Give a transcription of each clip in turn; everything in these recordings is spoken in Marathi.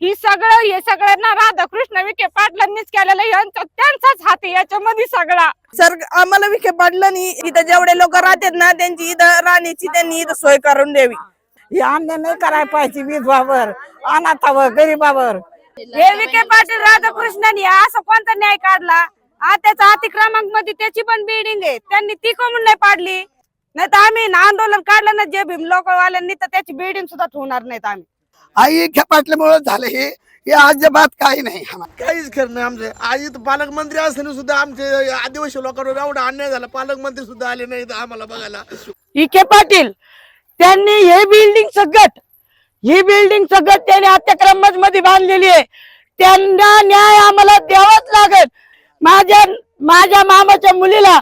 ही सगळं हे सगळ्यांना राधाकृष्ण विखे पाटलांनीच केलेलं यांचा त्यांचाच हात आहे याच्यामध्ये सगळा. सर आम्हाला विखे पाडलं नाही इथं जेवढे लोक राहतात ना त्यांची इथं राहण्याची त्यांनी इथं सोय करून द्यावी. हे अन्याय नाही करायला पाहिजे विधवावर अनाथावर गरीबावर. हे विखे पाटील राधाकृष्णनी असं कोणता न्याय काढला? आ त्याचा अतिक्रमांकमध्ये त्याची पण बिल्डिंग आहे. त्यांनी ती कमून नाही पाडली? नाही तर आम्ही ना आंदोलन काढलं ना जे भीम लोकवाल्यांनी तर त्याची बिल्डिंग सुद्धा ठेवणार नाहीत आम्ही. आई खेपाटल्यामुळे झालं हे हे अजिबात काही नाही. आम्हाला काहीच खरं नाही आमचे. आज इथं पालकमंत्री असताना सुद्धा आमचे आदिवासी लोकांवर एवढा अन्याय झाला. पालकमंत्री सुद्धा आले नाही आम्हाला बघायला. इके पाटील त्यांनी हे बिल्डिंग सगट ही बिल्डिंग सगट त्यांनी अत्याक्रममध्ये बांधलेली आहे. त्यांना न्याय आम्हाला द्यावाच लागेल. माझ्या माझ्या मामाच्या मुलीला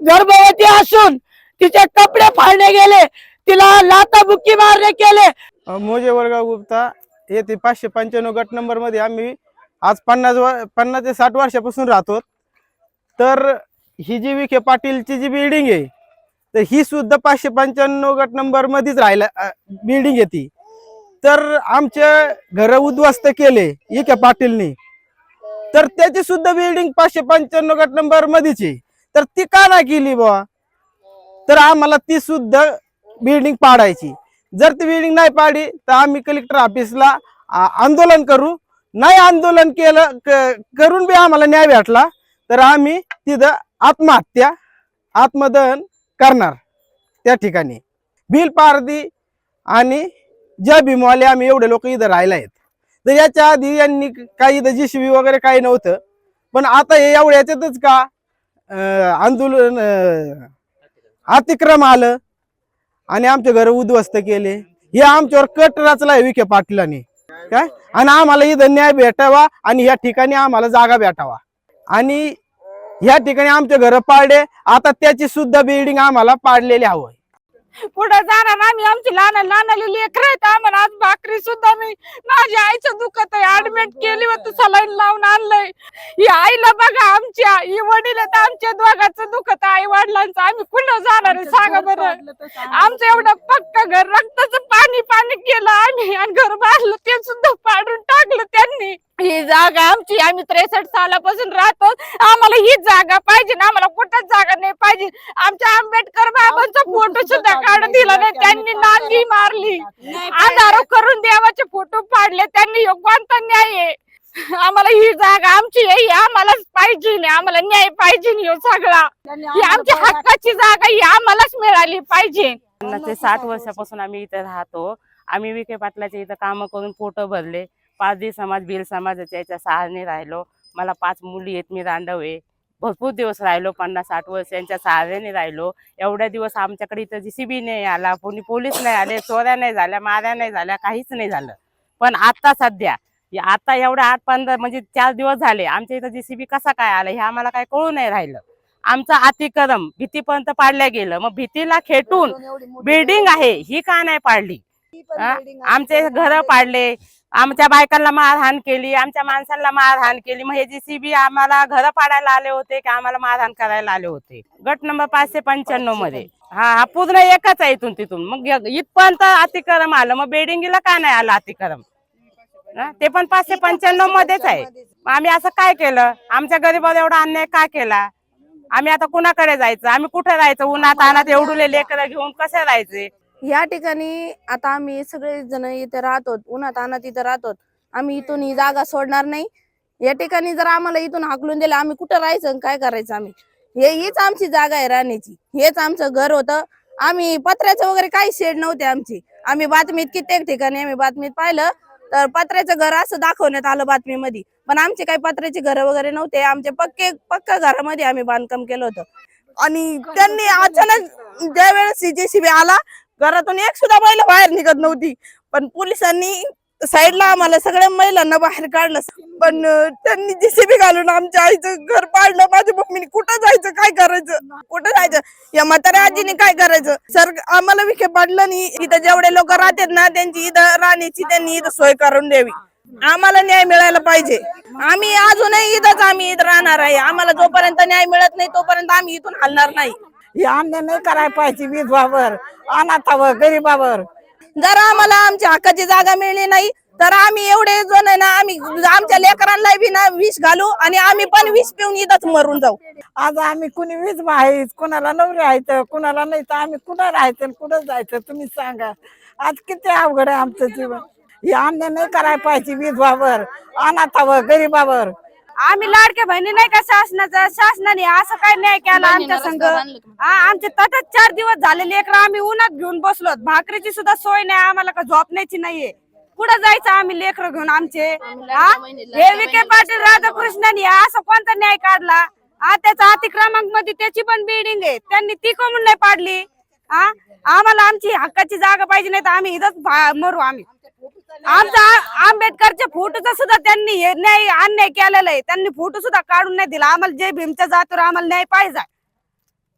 गर्भवती असून तिचे कपडे फाडले गेले तिला लाताबुक्की मारणे केले मोजे वडगाव गुप्ता येथे पाचशे पंच्याण्णव गट नंबरमध्ये आम्ही आज पन्नास व पन्नास ते साठ वर्षापासून राहतो. तर ही जी विखे पाटीलची जी बिल्डिंग आहे तर ही सुद्धा पाचशे पंच्याण्णव गट नंबर मध्येच राहिला बिल्डिंग आहे ती. तर आमचे घर उद्ध्वस्त केले विखे पाटीलनी. तर त्याची सुद्धा बिल्डिंग पाचशे पंच्याण्णव गट नंबर मध्येच आहे. तर ती का नाही केली बुवा? तर आम्हाला ती सुद्धा बिल्डिंग पाडायची. जर ती बिल्डिंग नाही पाडली तर आम्ही कलेक्टर ऑफिसला आंदोलन करू. नाही आंदोलन केलं करून बी आम्हाला न्याय भेटला तर आम्ही तिथं आत्महत्या आत्मदहन करणार त्या ठिकाणी. बिल पारदी आणि ज्या भीमवाले आम्ही एवढे लोक इथं राहिला आहेत. तर याच्या आधी यांनी काही इथं जीसीबी वगैरे काही नव्हतं. पण आता हे एवढ्या याच्यातच का आंदोलन अतिक्रम आलं. आणि आमचे घर उद्ध्वस्त केले. हे आमच्यावर कट रचला आहे विखे पाटलांनी. काय? आणि आम्हाला इथं न्याय भेटावा आणि या ठिकाणी आम्हाला जागा भेटावा. आणि या ठिकाणी आमचे घर पाडले. आता त्याची सुद्धा बिल्डिंग आम्हाला पाडलेली हवं पुढे जाणार आम्ही आमची लहान लहान लेकर आहेत आम्हाला आज भाकरी सुद्धा मी माझ्या आईचं दुखत आहे ऍडमिट केली होती सलाईन लावून आणलंय. ही आईला बघा आमच्या ही वडील आमच्या दोघांचं दुखत आई वडिलांचं आम्ही कुठं जाणार आहे सांगा बरं. आमचं एवढं पक्क घर रक्ताचं पाणी पाणी केलं आम्ही आणि घर बांधलं ते सुद्धा पाडून टाकलं त्यांनी. ही जागा आमची आम्ही त्रेसष्ट सालापासून राहतो. आम्हाला ही जागा पाहिजे ना आम्हाला कुठंच जागा आंबेडकर बाबांचा फोटो सुद्धा काढून दिला नाही त्यांनी नांदी मारली. आधार करून देवाचे फोटो पाडले त्यांनी कोणता न्याय आहे. आम्हाला ही जागा आमची आहे ही आम्हालाच पाहिजे नाही आम्हाला न्याय पाहिजे नाही ह्यो सगळा. ही आमच्या हक्काची जागा ही आम्हालाच मिळाली पाहिजे. ते साठ वर्षापासून आम्ही इथे राहतो. आम्ही विखे पाटलाच्या इथं कामं करून पोटं भरले. पारधी समाज भिल समाजाच्या याच्या सहारे राहिलो. मला पाच मुली आहेत मी रांडव आहे. भरपूर दिवस राहिलो पन्नास साठ वर्ष यांच्या सहाऱ्याने राहिलो. एवढ्या दिवस आमच्याकडे इथं जीसीबी नाही आला कोणी पोलीस नाही आले चोऱ्या नाही झाल्या माऱ्या नाही झाल्या काहीच नाही झालं. पण आता सध्या आता एवढ्या आठ पंधरा म्हणजे चार दिवस झाले आमच्या इथं जीसीबी कसा काय आला हे आम्हाला काय कळू नाही राहिलं. आमचं अतिक्रम भीतीपर्यंत पाडल्या गेलं. मग भीतीला खेटून बिल्डिंग आहे ही का नाही पाडली? आमचे घर पाडले आमच्या बायकांना मारहाण केली आमच्या माणसांना मारहाण केली. मग हे जीसीबी आम्हाला घर पाडायला आले होते की आम्हाला मारहाण करायला आले होते? गट नंबर पाचशे पंच्याण्णवमध्ये. हा हा पूर्ण एकच आहे इथून तिथून. मग इथपर्यंत अतिक्रम आलं. मग बिल्डिंगला का नाही आलं अतिक्रम? ते पण पाचशे पंच्याण्णव मध्येच आहे. आम्ही असं काय केलं? आमच्या गरीबावर एवढा अन्याय का केला? आम्ही आता कुणाकडे जायचं? आम्ही कुठे राहायचं? उन्हात अनात एवढुले लेकरं घेऊन कसे राहायचे? या ठिकाणी आता आम्ही सगळे जण इथे राहतो उन्हात आणत इथं राहतो. आम्ही इथून ही जागा सोडणार नाही. या ठिकाणी जर आम्हाला इथून हाकलून दिलं आम्ही कुठं राहायचं आणि काय करायचं आम्ही? हे हीच आमची जागा आहे राहण्याची. हेच आमचं घर होतं. आम्ही पत्र्याचं वगैरे काही शेड नव्हते आमची. आम्ही बातमीत कित्येक ठिकाणी आम्ही बातमीत पाहिलं तर पत्र्याचं घर असं दाखवण्यात आलं बातमीमध्ये. पण आमचे काही पत्र्याचे घर वगैरे नव्हते. आमचे पक्के पक्का घरामध्ये आम्ही बांधकाम केलं होतं. आणि त्यांनी अचानक ज्या वेळेस जेसीबी आला घरातून एक सुद्धा महिला बाहेर निघत नव्हती. पण पोलिसांनी साईडला आम्हाला सगळ्या महिलांना बाहेर काढलं. पण त्यांनी जेसीबी घालून आमच्या आईचं घर पाडलं. माझ्या मम्मीने कुठं जायचं? काय करायचं? कुठं जायचं? या म्हाताऱ्या आजीने काय करायचं? सर आम्हाला विखे पाडलं नाही. इथं जेवढे लोक राहतात ना त्यांची इथं राहण्याची त्यांनी इथं सोय करून द्यावी. आम्हाला न्याय मिळायला पाहिजे. आम्ही अजूनही इथंच आम्ही इथं राहणार आहे. आम्हाला जोपर्यंत न्याय मिळत नाही तोपर्यंत आम्ही इथून हलणार नाही. हे अन्याय नाही करायला पाहिजे विधवावर अनाथावर गरीबावर. जर आम्हाला आमच्या हक्काची जागा मिळली नाही तर आम्ही एवढे जण आहे ना आम्ही आमच्या लेकरांना बी ना विष घालू आणि आम्ही पण विष पिऊन इथंच मरून जाऊ. आज आम्ही कुणी वीज माहीत कुणाला नवरे राहायचं कुणाला नाही तर आम्ही कुठं राहायचं आणि कुठं जायचं तुम्ही सांगा. आज किती अवघड आहे आमचं जीवन. हे अन्य नाही करायला पाहिजे विधवावर अनाथावर गरीबावर. आम्ही लाडक्या बहिणी नाही का शासनाचा? शासनाने असं काय न्याय केला आमच्या संघ? हा, आमचे तटच चार दिवस झाले लेकर आम्ही उन्हात घेऊन बसलो भाकरीची सुद्धा सोय नाही आम्हाला का झोपण्याची नाहीये? कुठं जायचं आम्ही लेकर घेऊन आमचे? हा? विखे पाटील राधाकृष्णन असं कोणता न्याय काढला? हा त्याचा अतिक्रमांकमध्ये त्याची पण बिल्डिंग आहे. त्यांनी ती कमून नाही पाडली? हा आम्हाला आमची हक्काची जागा पाहिजे नाही तर आम्ही इथंच मरू आम्ही. आमचा आंबेडकरच्या फोटोचा सुद्धा त्यांनी हे न्याय अन्याय केलेला आहे. त्यांनी फोटो सुद्धा काढून नाही दिला. आम्हाला जय भीमच्या जातीवर आम्हाला न्याय पाहिजे.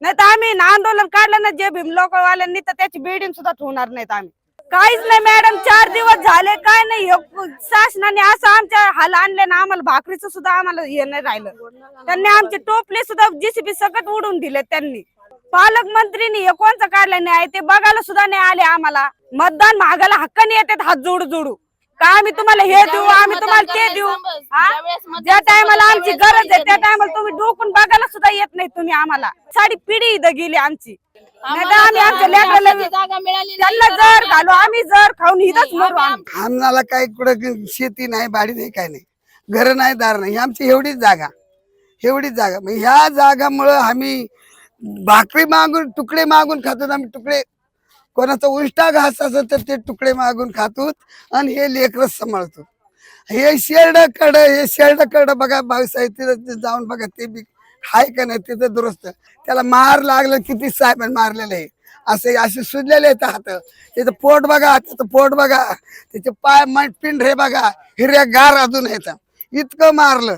नाही तर आम्ही आंदोलन काढलं ना जय भीम लोकवाल्यांनी तर त्याची बिल्डिंग सुद्धा ठेवणार नाहीत आम्ही. काहीच नाही मॅडम. चार दिवस झाले काय नाही. शासनाने असं आमच्या हाल आणले ना आम्हाला भाकरीचं सुद्धा आम्हाला हे नाही राहिलं. त्यांनी आमचे टोपले सुद्धा जीसीबी सकट उडून दिले त्यांनी. पालकमंत्रीनी हे कोणचं काढलं नाही ते बघायला सुद्धा नाही आले आम्हाला. मतदान मागायला हक्काने येतात हात जोडू जोडू. का आम्ही तुम्हाला हे देऊ? आम्ही तुम्हाला ते देऊ? हा? ज्या टायमाला आमची गरज आहे त्या टायमाला तुम्ही डोकून बघायला सुद्धा येत नाही तुम्ही आम्हाला. साडी पिढी इथं गेली आमची. नाही तर आम्ही आमच्या लेकराला त्यांना जर घालू आम्ही जर खाऊन इथंच मरू आम्ही आम्हाला काही कुठं शेती नाही बाडी नाही काय नाही. घर नाही दार नाही. ही आमची एवढीच जागा. एवढीच जागा. मग ह्या जागामुळं आम्ही भाकरी मागून तुकडे मागून खातो आम्ही. तुकडे कोणाचा उष्टा घास असेल तर ते तुकडे मागून खातो आणि हे लेकरच सांभाळतो हे शेरड कड हे शेरड कड बघा भाऊसाहेब तिथं ते जाऊन बघा ते बी हाय का नाही तिथं दुरुस्त. त्याला मार लागलं किती साहेब मारलेले आहे. असे असे सुजलेले आहेत हात. त्याचं पोट बघा त्याचं पोट बघा. त्याचे पाय मान पिंढरे बघा हिरव्या गार अजून आहेत. इतकं मारलं.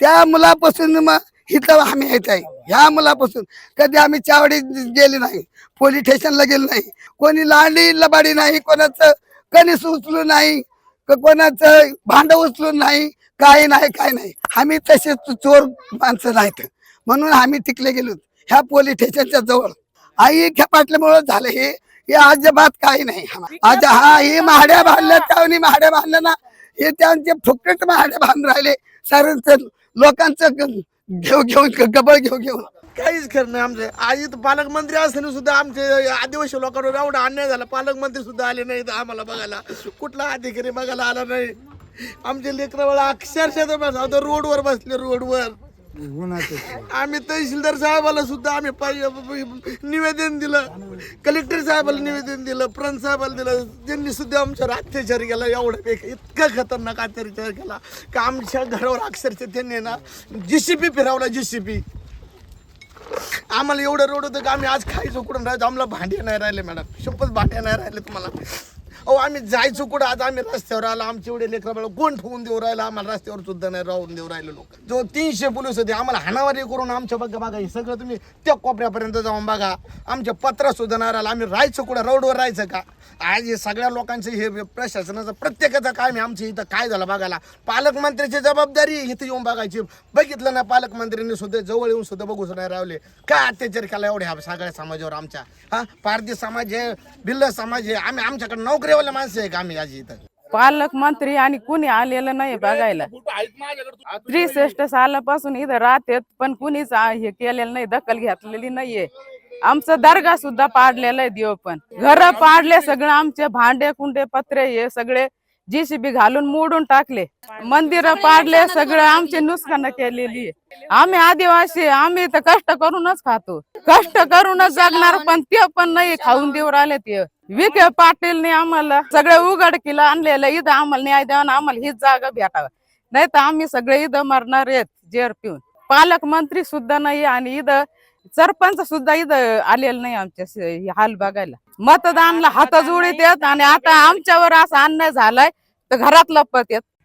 त्या मुलापासून मग इथं आम्ही येत आहे. ह्या मुलापासून. कधी आम्ही चावडी गेली नाही पोलीस स्टेशनला गेलो नाही कोणी लांडी लबाडी नाही कोणाचं कणीस उचलून नाही कोणाचं भांड उचलून नाही काही नाही काय नाही. आम्ही तसे चोर माणसं नाहीत. म्हणून आम्ही टिकले गेलो. ह्या पोलीस स्टेशनच्या जवळ. आई ख्या पाटल्यामुळं झालं हे. हे अजिबात काही नाही. आज हा हे महाड्या बांधल्या त्यावनी महाड्या बांधल्या ना. हे त्यांचे फुकट महाड्या बांधून राहिले. सारे लोकांचं घेऊ घेऊन कपाळ घेऊ घेऊ. काहीच खरं नाही आमचे. आई तर पालकमंत्री असताना सुद्धा आमचे आदिवासी लोकांवर एवढा अन्याय झाला. पालकमंत्री सुद्धा आले नाहीत आम्हाला बघायला. कुठला अधिकारी बघायला आला नाही. आमचे लेकरं अक्षरशः तर रोडवर बसले रोडवर. आम्ही तहसीलदार साहेबाला सुद्धा आम्ही पाय- निवेदन दिलं. कलेक्टर साहेबाला निवेदन दिलं प्रंत साहेबाला दिलं. त्यांनी सुद्धा आमच्यावर अत्याचार केला एवढा इतका खतरनाक अत्याचार केला का आमच्या घरावर अक्षरशः त्यांनी ना जीसीपी फिरवला जीसीपी आम्हाला एवढं रोड होतं की आम्ही आज खायचो कुठून राहायचो आम्हाला भांडे नाही राहिले मॅडम. शपथ भांडे नाही राहिले तुम्हाला. अहो आम्ही जायचो कुठं? आज आम्ही रस्त्यावर आलो. आमचे एवढे लेकरा कोण ठेवून देऊ राहिलं. आम्हाला रस्त्यावर सुद्धा नाही राहून देऊ राहिले लोक. जो तीनशे पोलीस होते आम्हाला हाणावारी करून आमच्या बघा बघा हे सगळं तुम्ही त्या कोपऱ्यापर्यंत जाऊन बघा. आमच्या पत्रा सुद्धा नाही राहिला. आम्ही राहायचो कुठं? रोडवर राहायचं का? आज हे सगळ्या लोकांचं हे प्रशासनाचं प्रत्येकाचं काम आहे. आमच्या इथं काय झालं बघायला? पालकमंत्र्याची जबाबदारी इथं येऊन बघायची. बघितलं ना पालकमंत्र्यांनी सुद्धा जवळ येऊन सुद्धा बघूच नाही राहिले. काय अत्याचार केला एवढ्या सगळ्या समाजावर आमच्या? हा? पारधी समाज आहे भिल्ल समाज आहे. आम्ही आमच्याकडे नोकरी नोकरीवाले माणसं आहे का आम्ही इथं? पालकमंत्री आणि कुणी आलेलं नाही बघायला. त्रिसष्ट सालापासून इथं राहतेत पण कुणीच आ- हे केलेलं नाही दखल घेतलेली नाहीये. आमचं दर्गा सुद्धा पाडलेला आहे देव पण. घर पाडले सगळं आमचे भांडे कुंडे पत्रे हे सगळे जीसीबी घालून मोडून टाकले. मंदिर पाडले सगळं आमची नुकसान केलेली. आम्ही आदिवासी आम्ही तर कष्ट करूनच खातो. कष्ट करूनच जगणार पण ते पण नाही खाऊन देऊ राहिले ते. विखे पाटीलने आम्हाला सगळे उघडकीला आणलेलं इथं आम्हाला न्याय द्यावा आम्हाला हीच जागा भेटावं. नाही तर आम्ही सगळे इथं मरणार आहेत जेर पिऊन. पालकमंत्री सुद्धा नाही आणि इथं सरपंच सुद्धा इथं आलेलं नाही आमच्या हाल बघायला. मतदानला हात जोडीत येत आणि आता आमच्यावर असा अन्याय झालाय तर घरात लपत येत.